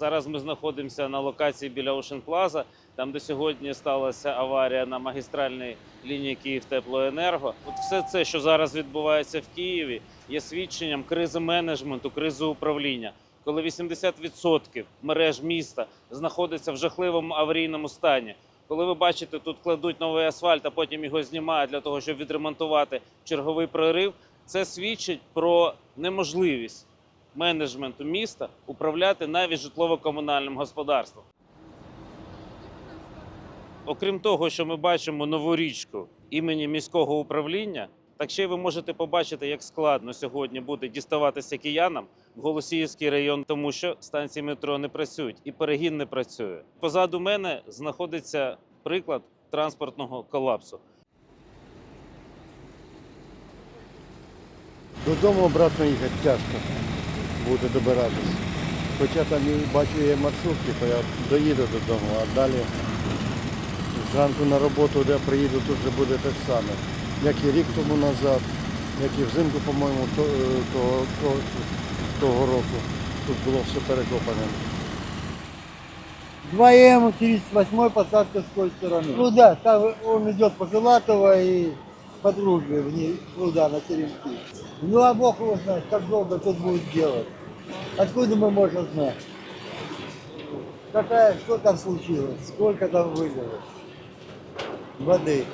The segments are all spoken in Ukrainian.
Зараз ми знаходимося на локації біля Ocean Plaza, там де сьогодні сталася аварія на магістральній лінії Київ Теплоенерго. От все це, що зараз відбувається в Києві, є свідченням кризи менеджменту, кризи управління. Коли 80% мереж міста знаходиться в жахливому аварійному стані. Коли ви бачите, тут кладуть новий асфальт, а потім його знімають для того, щоб відремонтувати черговий прорив, це свідчить про неможливість менеджменту міста управляти навіть житлово-комунальним господарством. Окрім того, що ми бачимо нову річку імені міського управління, так ще й ви можете побачити, як складно сьогодні буде діставатися киянам в Голосіївський район, тому що станції метро не працюють і перегін не працює. Позаду мене знаходиться приклад транспортного колапсу. Додому обратно їхати тяжко буде добиратися. Хоча там і бачу є маршрутки, то я доїду додому, а далі зранку на роботу, де приїду, тут вже буде те ж саме. Як і рік тому назад, як і взимку, по-моєму, е, того, того, того року. Тут було все перекопане. 2М 38 посадка с той стороны. Ну да, там он идет по Филатово и по дружбе вниз, туда, на Теремки. Ну а Бог его знает, как долго тут будет делать. Откуда мы можем знать? Какая, что там случилось, сколько там вылилось воды.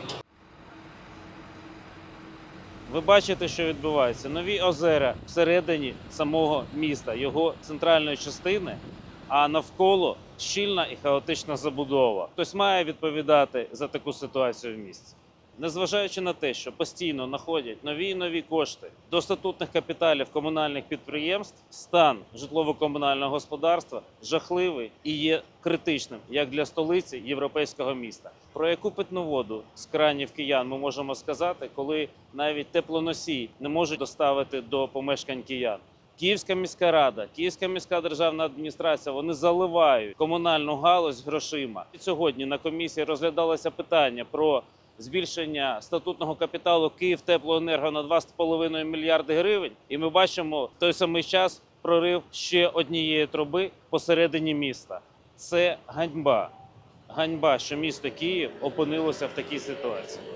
Ви бачите, що відбувається. Нові озера всередині самого міста, його центральної частини, а навколо щільна і хаотична забудова. Хтось має відповідати за таку ситуацію в місті. Незважаючи на те, що постійно знаходять нові і нові кошти до статутних капіталів комунальних підприємств, стан житлово-комунального господарства жахливий і є критичним як для столиці європейського міста. Про яку питну воду з кранів киян ми можемо сказати, коли навіть теплоносій не можуть доставити до помешкань киян. Київська міська рада, Київська міська державна адміністрація вони заливають комунальну галузь грошима. І сьогодні на комісії розглядалося питання про збільшення статутного капіталу Київтеплоенерго на 2,5 мільярди гривень. І ми бачимо в той самий час прорив ще однієї труби посередині міста. Це ганьба. Ганьба, що місто Київ опинилося в такій ситуації.